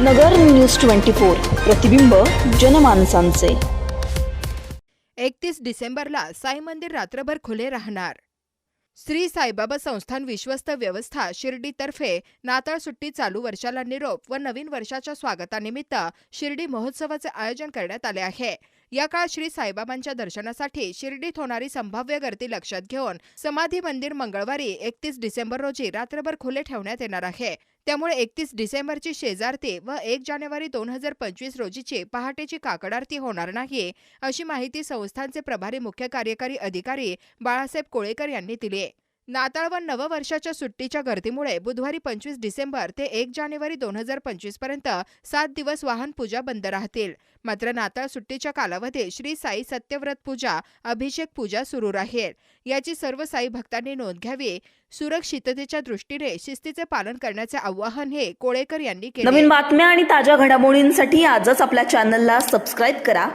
नगर news twenty four प्रतिबिंब जनमानसांचे. एकतीस डिसेंबरला साई मंदिर रात्रभर खुले राहणार. श्री साईबाबा संस्थान विश्वस्त व्यवस्था शिर्डीतर्फे नाताळ सुट्टी चालू वर्षाला निरोप व नवीन वर्षाच्या स्वागतानिमित्त शिर्डी महोत्सवाचे आयोजन करण्यात आले आहे. या काळात श्री साईबाबांच्या दर्शनासाठी शिर्डीत होणारी संभाव्य गर्दी लक्षात घेऊन समाधी मंदिर मंगळवारी एकतीस डिसेंबर रोजी रात्रभर खुले ठेवण्यात येणार आहे. त्यामुळे एकतीस डिसेंबरची शेजारती व एक जानेवारी दोन हजार पंचवीस रोजीची पहाटेची काकडारती होणार नाही अशी माहिती संस्थांचे प्रभारी मुख्य कार्यकारी अधिकारी बाळासाहेब कोळेकर यांनी दिली आहे नाताळ व नववर्षाच्या सुट्टीच्या गर्दीमुळे बुधवारी पंचवीस डिसेंबर ते एक जानेवारी दोन हजार पंचवीसपर्यंत सात दिवस वाहन पूजा बंद राहतील. मात्र नाताळ सुट्टीच्या कालावधीत श्री साई सत्यव्रत पूजा अभिषेक पूजा सुरू राहील. याची सर्व साई भक्तांनी नोंद घ्यावी. सुरक्षिततेच्या दृष्टीने शिस्तीचे पालन करण्याचे आवाहन हे कोळेकर यांनी केले. नवीन बातम्या आणि ताज्या घडामोडींसाठी आजच आपल्या चॅनलला सबस्क्राईब करा.